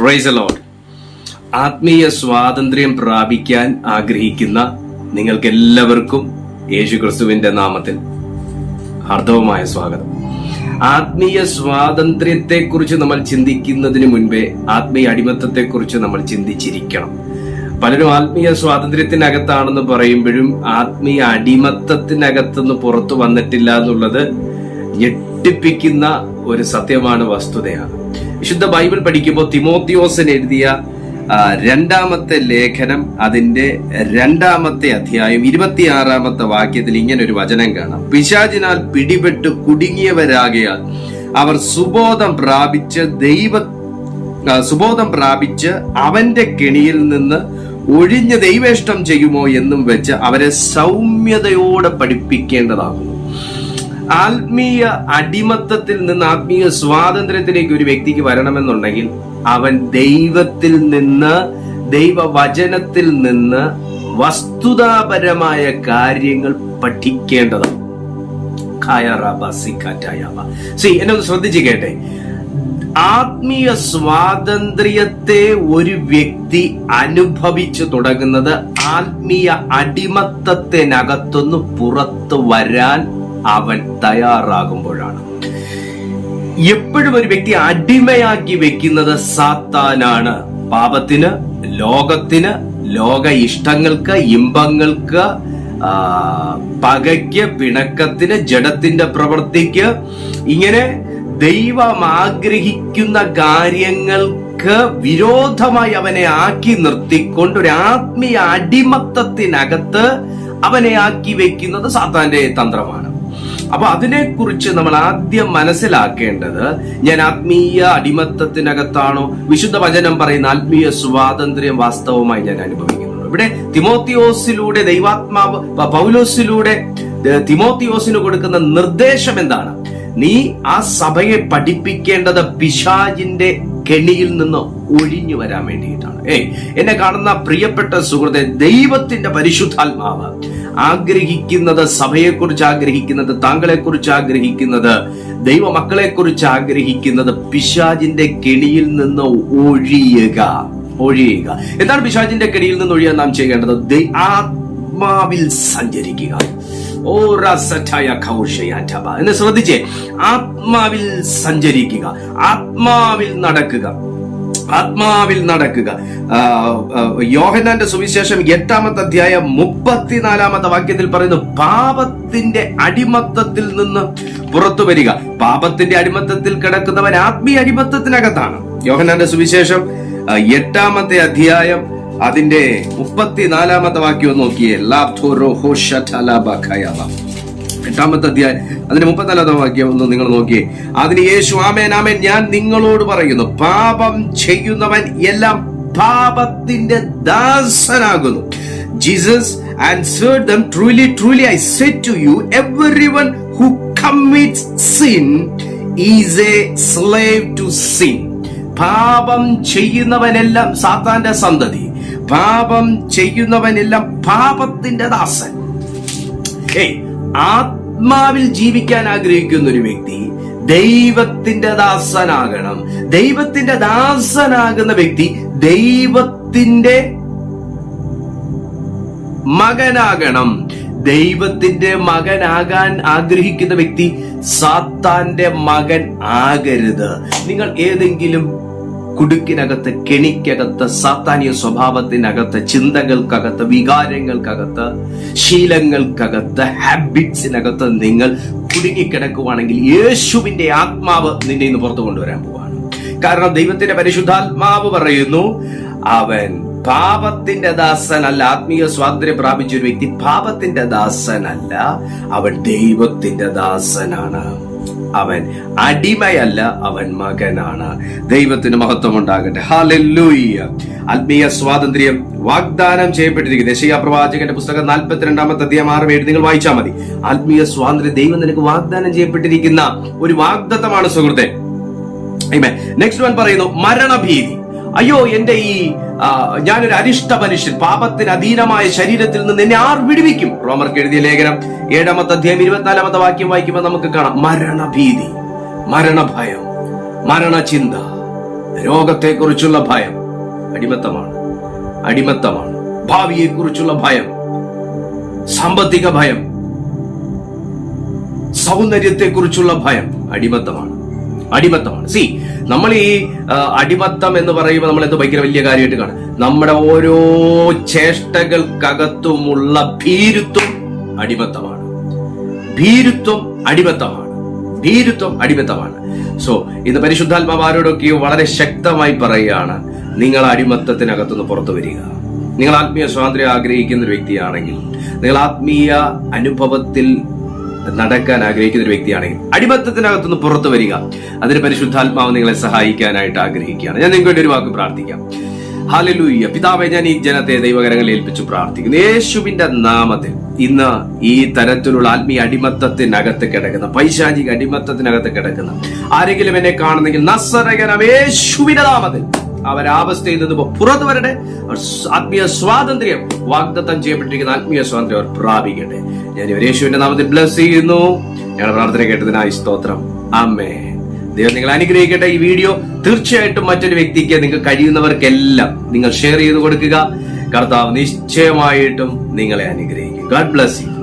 Price load ആത്മീയ സ്വാതന്ത്ര്യം പ്രാപിക്കാൻ ആഗ്രഹിക്കുന്ന നിങ്ങൾക്ക് എല്ലാവർക്കും യേശു ക്രിസ്തുവിന്റെ നാമത്തിൽ ഹാർദവമായ സ്വാഗതം. ആത്മീയ സ്വാതന്ത്ര്യത്തെ കുറിച്ച് നമ്മൾ ചിന്തിക്കുന്നതിന് മുൻപേ ആത്മീയ അടിമത്തത്തെ കുറിച്ച് നമ്മൾ ചിന്തിച്ചിരിക്കണം. പലരും ആത്മീയ സ്വാതന്ത്ര്യത്തിനകത്താണെന്ന് പറയുമ്പോഴും ആത്മീയ അടിമത്തത്തിനകത്തുനിന്ന് പുറത്തു വന്നിട്ടില്ല എന്നുള്ളത് ഞെട്ടിപ്പിക്കുന്ന ഒരു സത്യമാണ് വസ്തുതയാണ്. വിശുദ്ധ ബൈബിൾ പഠിക്കുമ്പോൾ തിമോത്തിയോസൻ എഴുതിയ രണ്ടാമത്തെ ലേഖനം അതിന്റെ രണ്ടാമത്തെ അധ്യായം ഇരുപത്തിയാറാമത്തെ വാക്യത്തിൽ ഇങ്ങനെ ഒരു വചനം കാണാം. പിശാചിനാൽ പിടിപെട്ട് കുടുങ്ങിയവരാകയാൽ അവർ സുബോധം പ്രാപിച്ച് ദൈവ സുബോധം പ്രാപിച്ച് അവന്റെ കെണിയിൽ നിന്ന് ഒഴിഞ്ഞ് ദൈവേഷ്ടം ചെയ്യുമോ എന്നും വെച്ച് അവരെ സൗമ്യതയോടെ പഠിപ്പിക്കേണ്ടതാകുന്നു. ആത്മീയ അടിമത്തത്തിൽ നിന്ന് ആത്മീയ സ്വാതന്ത്ര്യത്തിലേക്ക് ഒരു വ്യക്തിക്ക് വരണമെന്നുണ്ടെങ്കിൽ അവൻ ദൈവത്തിൽ നിന്ന് ദൈവവചനത്തിൽ നിന്ന് വസ്തുതാപരമായ കാര്യങ്ങൾ പഠിക്കേണ്ടതാണ്. എന്നെ ഒന്ന് ശ്രദ്ധിച്ച് കേട്ടെ ആത്മീയ സ്വാതന്ത്ര്യത്തെ ഒരു വ്യക്തി അനുഭവിച്ചു തുടങ്ങുന്നത് ആത്മീയ അടിമത്തത്തിനകത്തുനിന്ന് പുറത്തു വരാൻ അവൻ തയ്യാറാകുമ്പോഴാണ്. എപ്പോഴും ഒരു വ്യക്തി അടിമയാക്കി വെക്കുന്നത് സാത്താനാണ്. പാപത്തിന് ലോകത്തിന് ലോക ഇഷ്ടങ്ങൾക്ക് ഇമ്പങ്ങൾക്ക് പകയ്ക്ക് പിണക്കത്തിന് ജഡത്തിന്റെ പ്രവൃത്തിക്ക് ഇങ്ങനെ ദൈവം ആഗ്രഹിക്കുന്ന കാര്യങ്ങൾക്ക് വിരോധമായി അവനെ ആക്കി നിർത്തിക്കൊണ്ട് ഒരു ആത്മീയ അടിമത്തത്തിനകത്ത് അവനെ ആക്കി വെക്കുന്നത് സാത്താന്റെ തന്ത്രമാണ്. അപ്പൊ അതിനെക്കുറിച്ച് നമ്മൾ ആദ്യം മനസ്സിലാക്കേണ്ടത് ഞാൻ ആത്മീയ അടിമത്തത്തിനകത്താണോ? വിശുദ്ധ വചനം പറയുന്ന ആത്മീയ സ്വാതന്ത്ര്യം വാസ്തവമായി ഞാൻ അനുഭവിക്കുന്നുണ്ട്. ഇവിടെ തിമോത്തിയോസിലൂടെ ദൈവാത്മാവ് പൗലോസിലൂടെ തിമോത്തിയോസിന് കൊടുക്കുന്ന നിർദ്ദേശം എന്താണ്? നീ ആ സഭയെ പഠിപ്പിക്കേണ്ടത് പിശാജിന്റെ കെണിയിൽ നിന്ന് ഒഴിഞ്ഞു വരാൻ വേണ്ടിയിട്ടാണ്. ഏയ് എന്നെ കാണുന്ന പ്രിയപ്പെട്ട സുഹൃത്തെ ദൈവത്തിന്റെ പരിശുദ്ധാത്മാവ് ആഗ്രഹിക്കുന്നത് സഭയെക്കുറിച്ച് ആഗ്രഹിക്കുന്നത് താങ്കളെ കുറിച്ച് ആഗ്രഹിക്കുന്നത് ദൈവമക്കളെക്കുറിച്ച് ആഗ്രഹിക്കുന്നത് പിശാജിന്റെ കെണിയിൽ നിന്ന് ഒഴിയുക. ഒഴിയുക. എന്താണ് പിശാജിന്റെ കെണിയിൽ നിന്ന് ഒഴിയാൻ നാം ചെയ്യേണ്ടത്? ആത്മാവിൽ സഞ്ചരിക്കുക. ഓ. എന്ന് ശ്രദ്ധിച്ചേ ആത്മാവിൽ സഞ്ചരിക്കുക ആത്മാവിൽ നടക്കുക ആത്മാവിൽ നടക്കുക. യോഹന്നാന്റെ സുവിശേഷം എട്ടാമത്തെ അധ്യായം മുപ്പത്തിനാലാമത്തെ വാക്യത്തിൽ പറയുന്നു പാപത്തിന്റെ അടിമത്തത്തിൽ നിന്ന് പുറത്തു വരിക. പാപത്തിന്റെ അടിമത്തത്തിൽ കിടക്കുന്നവൻ ആത്മീയ അടിമത്തത്തിനകത്താണ്. യോഹനാന്റെ സുവിശേഷം എട്ടാമത്തെ അധ്യായം അതിന്റെ മുപ്പത്തിനാലാമത്തെ വാക്യം നോക്കിയേ. എട്ടാമത്തെ അധ്യായം അതിന്റെ മുപ്പത്തിനാലാമത്തെ വാക്യം ഒന്ന് നിങ്ങൾ നോക്കിയേ. അതിന് യേശു ആമേൻ ആമേൻ. ഞാൻ നിങ്ങളോട് പറയുന്നു പാപം ചെയ്യുന്നവൻ എല്ലാം പാപത്തിന്റെ ദാസനാകുന്നു. Jesus answered them truly truly i said to you everyone who commits sin is a slave to sin. പാപം ചെയ്യുന്നവനെല്ലാം സാത്താന്റെ സന്തതി. പാപം ചെയ്യുന്നവനെല്ലാം പാപത്തിന്റെ ദാസൻ. ആത്മാവിൽ ജീവിക്കാൻ ആഗ്രഹിക്കുന്ന ഒരു വ്യക്തി ദൈവത്തിന്റെ ദാസനാകണം. ദൈവത്തിന്റെ ദാസനാകുന്ന വ്യക്തി ദൈവത്തിന്റെ മകനാകണം. ദൈവത്തിന്റെ മകനാകാൻ ആഗ്രഹിക്കുന്ന വ്യക്തി സാത്താന്റെ മകൻ ആകരുത്. നിങ്ങൾ ഏതെങ്കിലും കുടുക്കിനകത്ത് കെണിക്കകത്ത് സാത്താനിയ സ്വഭാവത്തിനകത്ത് ചിന്തകൾക്കകത്ത് വികാരങ്ങൾക്കകത്ത് ശീലങ്ങൾക്കകത്ത് ഹാബിറ്റ്സിനകത്ത് നിങ്ങൾ കുടുങ്ങിക്കിടക്കുവാണെങ്കിൽ യേശുവിന്റെ ആത്മാവ് നിന്നെ ഇന്ന് പുറത്തു കൊണ്ടുവരാൻ പോവാണ്. കാരണം ദൈവത്തിന്റെ പരിശുദ്ധാത്മാവ് പറയുന്നു അവൻ പാപത്തിന്റെ ദാസനല്ല. ആത്മീയ സ്വാതന്ത്ര്യം പ്രാപിച്ച ഒരു വ്യക്തി പാപത്തിന്റെ ദാസനല്ല അവൻ ദൈവത്തിന്റെ ദാസനാണ്. അവൻ അടിമയല്ല അവൻ മകനാണ്. ദൈവത്തിന് മഹത്വം ഉണ്ടാകട്ടെ ഹാലൂയ്യ ആത്മീയ സ്വാതന്ത്ര്യം വാഗ്ദാനം ചെയ്യപ്പെട്ടിരിക്കുന്നു. യശയാ പ്രവാചകന്റെ പുസ്തകം നാൽപ്പത്തിരണ്ടാമത്തെ അധ്യായം ആറ് ഏഴ് നിങ്ങൾ വായിച്ചാൽ മതി. ആത്മീയ സ്വാതന്ത്ര്യം ദൈവം നിനക്ക് വാഗ്ദാനം ചെയ്യപ്പെട്ടിരിക്കുന്ന ഒരു വാഗ്ദത്തമാണ് സുഹൃത്തെ. നെക്സ്റ്റ് വൺ പറയുന്നു മരണഭീതി. അയ്യോ എന്റെ ഈ ഞാനൊരു അരിഷ്ട മനുഷ്യൻ. പാപത്തിന് അധീനമായ ശരീരത്തിൽ നിന്ന് എന്നെ ആർ വിടുവിക്കും? റോമർക്ക് എഴുതിയ ലേഖനം. ഏഴാമത്തെ അധ്യായം ഇരുപത്തിനാലാമത്തെ വാക്യം വായിക്കുമ്പോൾ നമുക്ക് കാണാം. മരണഭീതി മരണഭയം മരണചിന്ത രോഗത്തെക്കുറിച്ചുള്ള ഭയം. അടിമത്തമാണ് അടിമത്തമാണ്. ഭാവിയെക്കുറിച്ചുള്ള ഭയം സാമ്പത്തിക ഭയം സൗന്ദര്യത്തെക്കുറിച്ചുള്ള ഭയം. അടിമത്തമാണ് അടിമത്തമാണ്. സി നമ്മൾ ഈ അടിമത്തം എന്ന് പറയുമ്പോൾ നമ്മൾ എന്ത് ഭയങ്കര വലിയ കാര്യമായിട്ട് കാണും. നമ്മുടെ ഓരോ ചേഷ്ടകൾക്കകത്തുമുള്ള ഭീരുത്വം അടിമത്തമാണ്. ഭീരുത്വം അടിമത്തമാണ്. ഭീരുത്വം അടിമത്തമാണ്. സോ ഇന്ന് പരിശുദ്ധാത്മാവാരോടൊക്കെ വളരെ ശക്തമായി പറയുകയാണ് നിങ്ങൾ അടിമത്തത്തിനകത്തുനിന്ന് പുറത്തു വരിക. നിങ്ങൾ ആത്മീയ സ്വാതന്ത്ര്യം ആഗ്രഹിക്കുന്ന ഒരു വ്യക്തിയാണെങ്കിൽ നിങ്ങൾ ആത്മീയ അനുഭവത്തിൽ നടക്കാൻ ആഗ്രഹിക്കുന്ന ഒരു വ്യക്തിയാണെങ്കിൽ അടിമത്തത്തിനകത്തുനിന്ന് പുറത്തു വരിക. അതിന് പരിശുദ്ധാത്മാവ് നിങ്ങളെ സഹായിക്കാനായിട്ട് ആഗ്രഹിക്കുകയാണ്. ഞാൻ നിങ്ങൾക്ക് വേണ്ടി ഒരു വാക്ക് പ്രാർത്ഥിക്കാം. ഹാലലൂയ്യ പിതാവെ ഞാൻ ഈ ജനത്തെ ദൈവകരങ്ങളിൽ ഏൽപ്പിച്ചു പ്രാർത്ഥിക്കുന്നു. യേശുവിന്റെ നാമത്തിൽ ഇന്ന് ഈ തരത്തിലുള്ള ആത്മീയ അടിമത്തത്തിനകത്ത് കിടക്കുന്ന പൈശാചിക അടിമത്തത്തിനകത്ത് കിടക്കുന്ന ആരെങ്കിലും എന്നെ കാണുന്നെങ്കിൽ നസ്സരകനം യേശുവിന്റെ നാമത്തിൽ. അവരാവസ്ഥയിൽ ഇപ്പോ പുറത്തു വരട്ടെ. ആത്മീയ സ്വാതന്ത്ര്യം വാഗ്ദത്തം ചെയ്യപ്പെട്ടിരിക്കുന്ന ആത്മീയ സ്വാതന്ത്ര്യം അവർ പ്രാപിക്കട്ടെ. ഞാൻ യേശുവിന്റെ നാമത്തിൽ ബ്ലസ് ചെയ്യുന്നു. ഞങ്ങളുടെ പ്രാർത്ഥന കേട്ടതിനായി സ്തോത്രം. അമ്മേ ദൈവം നിങ്ങൾ അനുഗ്രഹിക്കട്ടെ. ഈ വീഡിയോ തീർച്ചയായിട്ടും മറ്റൊരു വ്യക്തിക്ക് നിങ്ങൾക്ക് കഴിയുന്നവർക്കെല്ലാം നിങ്ങൾ ഷെയർ ചെയ്ത് കൊടുക്കുക. കർത്താവ് നിശ്ചയമായിട്ടും നിങ്ങളെ അനുഗ്രഹിക്കും. God bless you